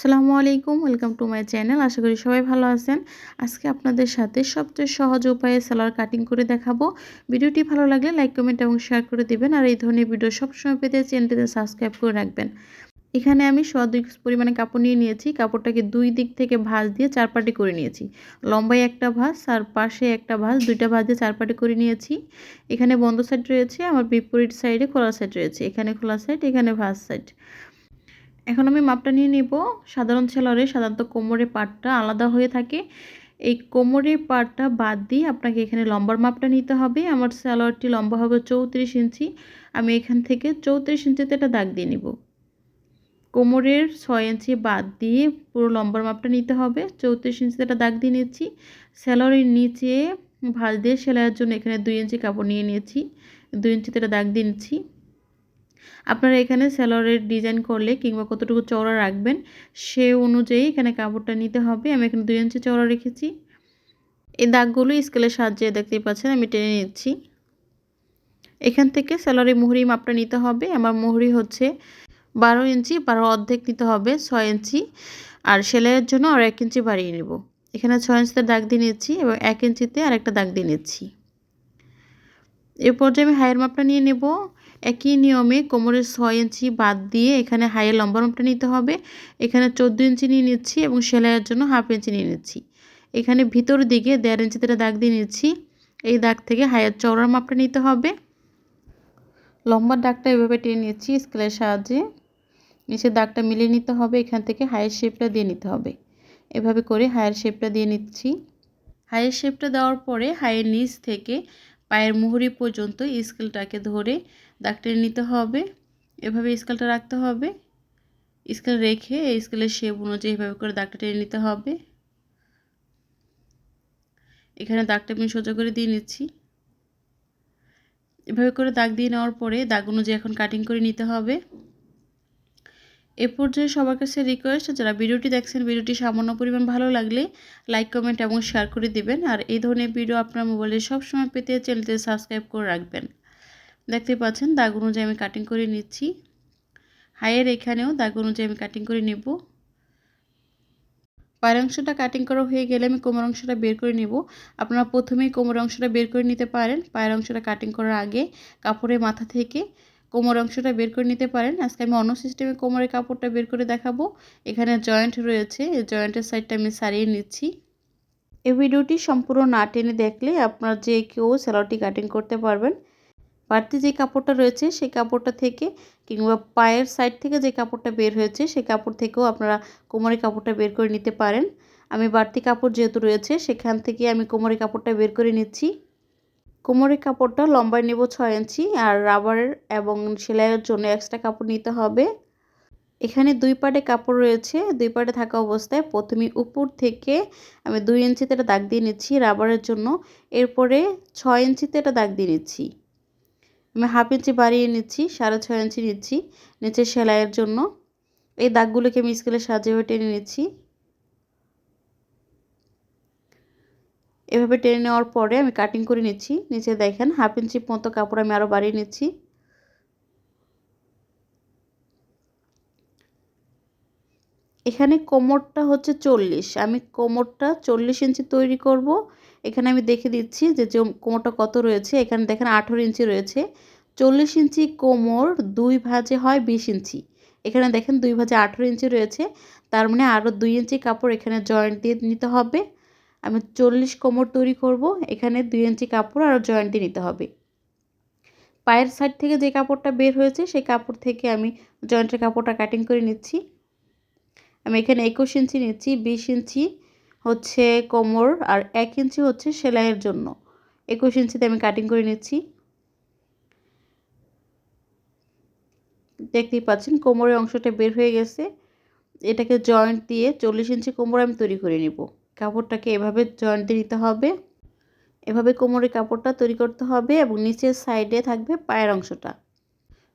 আসসালামু আলাইকুম, welcome to my channel. আশা করি সবাই ভালো আছেন। আজকে আপনাদের সাথে সবচেয়ে সহজ উপায়ে সালোয়ার কাটিং করে দেখাবো। ভিডিওটি ভালো লাগলে লাইক, কমেন্ট এবং শেয়ার করে দেবেন। আর এই ধরনের ভিডিও সবসময় পেতে চ্যানেলটিতে সাবস্ক্রাইব করে রাখবেন। এখানে আমি শ দুই পরিমাণে কাপড় নিয়ে নিয়েছি। কাপড়টাকে দুই দিক থেকে ভাঁজ দিয়ে চারপাটি করে নিয়েছি। লম্বায় একটা ভাঁজ, আর পাশে একটা ভাঁজ, দুইটা ভাঁজ দিয়ে চার পাটি করে নিয়েছি। এখানে বন্ধ সাইড রয়েছে, আমার বিপরীত সাইডে খোলা সাইড রয়েছে। এখানে খোলা সাইড এখানে ভাঁজ সাইড এখন আমি মাপটা নিয়ে নেব। সাধারণ সেলরে সাধারণত কোমরের পাটটা আলাদা হয়ে থাকে। এই কোমরের পাটটা বাদ দিয়ে আপনাকে এখানে লম্বার মাপটা নিতে হবে। আমার সালোয়ারটি লম্বা হবে চৌত্রিশ ইঞ্চি। আমি এখান থেকে চৌত্রিশ ইঞ্চিতে একটা দাগ দিয়ে নিব। কোমরের ছয় ইঞ্চি বাদ দিয়ে পুরো লম্বার মাপটা নিতে হবে। চৌত্রিশ ইঞ্চিতে একটা দাগ দিয়ে নিচ্ছি। স্যালোয়ারের নিচে ভাঁজ দিয়ে সেলাইয়ের জন্য এখানে দুই ইঞ্চি কাপড় নিয়ে নিয়েছি। দুই ইঞ্চিতে একটা দাগ দিয়ে নিচ্ছি। আপনারা এখানে স্যালোয়ারের ডিজাইন করলে কিংবা কতটুকু চওড়া রাখবেন সে অনুযায়ী এখানে কাপড়টা নিতে হবে। আমি এখানে দুই ইঞ্চি চওড়া রেখেছি। এই দাগগুলো স্কেলের সাহায্যে দেখতেই পাচ্ছেন, আমি টেনে নিচ্ছি। এখান থেকে স্যালোয়ারের মুহুরি মাপটা নিতে হবে। আমার মুহুরি হচ্ছে বারো ইঞ্চি, বারো অর্ধেক নিতে হবে, ছয় ইঞ্চি। আর সেলাইয়ের জন্য আর এক ইঞ্চি বাড়িয়ে নেব। এখানে ছয় ইঞ্চিতে দাগ দিয়ে নিচ্ছি এবং এক ইঞ্চিতে আর একটা দাগ দিয়ে নিচ্ছি। এর পর্যায়ে আমি হায়ের মাপটা নিয়ে নেব। একই নিয়মে কোমরের ছয় ইঞ্চি বাদ দিয়ে এখানে হাইয়ের লম্বা মাপটা নিতে হবে। এখানে চোদ্দ ইঞ্চি নিয়ে নিচ্ছি এবং সেলাইয়ের জন্য হাফ ইঞ্চি নিয়ে নিচ্ছি। এখানে ভিতর দিকে দেড় ইঞ্চিতে দাগ দিয়ে নিচ্ছি। এই দাগ থেকে হাইয়ের চওড়ার মাপটা নিতে হবে। লম্বা দাগটা এভাবে টেনে নিচ্ছি স্কেলের সাহায্যে। নিচের দাগটা মিলিয়ে নিতে হবে। এখান থেকে হাইয়ের শেপটা দিয়ে নিতে হবে। এভাবে করে হাইয়ের শেপটা দিয়ে নিচ্ছি। হাইয়ের শেপটা দেওয়ার পরে হায়ের নিচ থেকে পায়ের মুহুরি পর্যন্ত স্কেলটাকে ধরে দাগ টেনে নিতে হবে। এভাবে স্কেলটা রাখতে হবে। স্কেল রেখে স্কেলের শেপ অনুযায়ী এভাবে করে দাগটা টেনে নিতে হবে। এখানে দাগটা আমি সোজা করে দিয়ে নিচ্ছি। এভাবে করে দাগ দিয়ে নেওয়ার পরে দাগ অনুযায়ী এখন কাটিং করে নিতে হবে। এ পর্যায়ে সবার কাছে রিকোয়েস্ট যারা ভিডিওটি দেখছেন, ভিডিওটি সামান্য পরিমাণ ভালো লাগলে লাইক কমেন্ট এবং শেয়ার করে দিবেন। আর এই ধরনের ভিডিও আপনার মোবাইলে সবসময় পেতে চ্যানেলটি সাবস্ক্রাইব করে রাখবেন। দেখতে পাচ্ছেন, দাগ অনুযায়ী আমি কাটিং করে নিচ্ছি। হাইয়ের এখানেও দাগ অনুযায়ী আমি কাটিং করে নেব। পায়ের অংশটা কাটিং করা হয়ে গেলে আমি কোমর অংশটা বের করে নেব। আপনারা প্রথমেই কোমর অংশটা বের করে নিতে পারেন। পায়ের অংশটা কাটিং করার আগে কাপড়ের মাথা থেকে কোমর অংশটা বের করে নিতে পারেন। আজকে আমি অন্য সিস্টেমে কোমরের কাপড়টা বের করে দেখাবো। এখানে জয়েন্ট রয়েছে। এই জয়েন্টের সাইডটা আমি সারিয়ে নিচ্ছি। এই ভিডিওটি সম্পূর্ণ না টেনে দেখলে আপনার যে কেউ স্যালোটি কাটিং করতে পারবেন। বাড়তি যে কাপড়টা রয়েছে, সেই কাপড়টা থেকে কিংবা পায়ের সাইড থেকে যে কাপড়টা বের হয়েছে, সেই কাপড় থেকেও আপনারা কোমরের কাপড়টা বের করে নিতে পারেন। আমি বাড়তি কাপড় যেহেতু রয়েছে, সেখান থেকে আমি কোমরের কাপড়টা বের করে নিচ্ছি। কোমরের কাপড়টা লম্বায় নেব ছয় ইঞ্চি আর রাবারের এবং সেলাইয়ের জন্য এক্সট্রা কাপড় নিতে হবে। এখানে দুই পাটে কাপড় রয়েছে। দুই পাটে থাকা অবস্থায় প্রথমে উপর থেকে আমি দুই ইঞ্চিতে একটা দাগ দিয়ে নিচ্ছি রাবারের জন্য। এরপরে ছয় ইঞ্চিতে একটা দাগ দিয়ে নিচ্ছি। আমি হাফ ইঞ্চি বাড়িয়ে নিচ্ছি, সাড়ে ছয় ইঞ্চি নিচ্ছি নিচে সেলাইয়ের জন্য। এই দাগগুলোকে আমি স্কেলের সাহায্যে টেনে নিচ্ছি। এভাবে টেনে নেওয়ার পরে আমি কাটিং করে নিচ্ছি। নিচে দেখেন হাফ ইঞ্চি মতো কাপড় আমি আরও বাড়িয়ে নিচ্ছি। এখানে কোমরটা হচ্ছে চল্লিশ। আমি কোমরটা চল্লিশ ইঞ্চি তৈরি করব। এখানে আমি দেখে দিচ্ছি যে কোমরটা কত রয়েছে। এখানে দেখেন আঠেরো ইঞ্চি রয়েছে। চল্লিশ ইঞ্চি কোমর দুই ভাজে হয় বিশ ইঞ্চি এখানে দেখেন দুই ভাজে আঠেরো ইঞ্চি রয়েছে। তার মানে আরও দুই ইঞ্চি কাপড় এখানে জয়েন্ট দিয়ে নিতে হবে। আমি চল্লিশ কোমর তৈরি করব, এখানে দুই ইঞ্চি কাপড় আর জয়েন্ট নিতে হবে। পায়ের সাইড থেকে যে কাপড়টা বের হয়েছে, সেই কাপড় থেকে আমি জয়েন্টের কাপড়টা কাটিং করে নিচ্ছি। আমি এখানে একুশ ইঞ্চি নিচ্ছি, বিশ ইঞ্চি হচ্ছে কোমর আর এক ইঞ্চি হচ্ছে সেলাইয়ের জন্য। একুশ ইঞ্চিতে আমি কাটিং করে নিচ্ছি। দেখতেই পাচ্ছেন, কোমরের অংশটা বের হয়ে গেছে। এটাকে জয়েন্ট দিয়ে চল্লিশ ইঞ্চি কোমর আমি তৈরি করে নিব। কাপড়টাকে এভাবে জয়েন্ট দিয়ে নিতে হবে। এভাবে কোমরের কাপড়টা তৈরি করতে হবে এবং নিচের সাইডে থাকবে পায়ের অংশটা।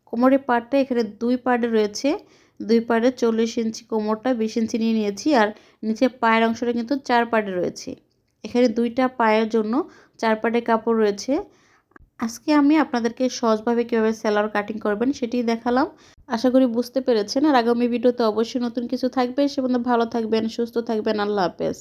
কোমরের পাড়টা এখানে দুই পাড়ে রয়েছে। দুই পাড়ে চল্লিশ ইঞ্চি কোমরটা, বিশ ইঞ্চি নিয়ে নিয়েছি আর নিচে পায়ের অংশটা কিন্তু চার পাড়ে রয়েছে। এখানে দুইটা পায়ের জন্য চার পাড়ে কাপড় রয়েছে। আজকে আমি আপনাদেরকে সহজভাবে কীভাবে সেলার কাটিং করবেন সেটি দেখালাম। আশা করি বুঝতে পেরেছেন। আর আগামী ভিডিওতে অবশ্যই নতুন কিছু থাকবে। সে পর্যন্ত ভালো থাকবেন, সুস্থ থাকবেন। আল্লাহ হাফেজ।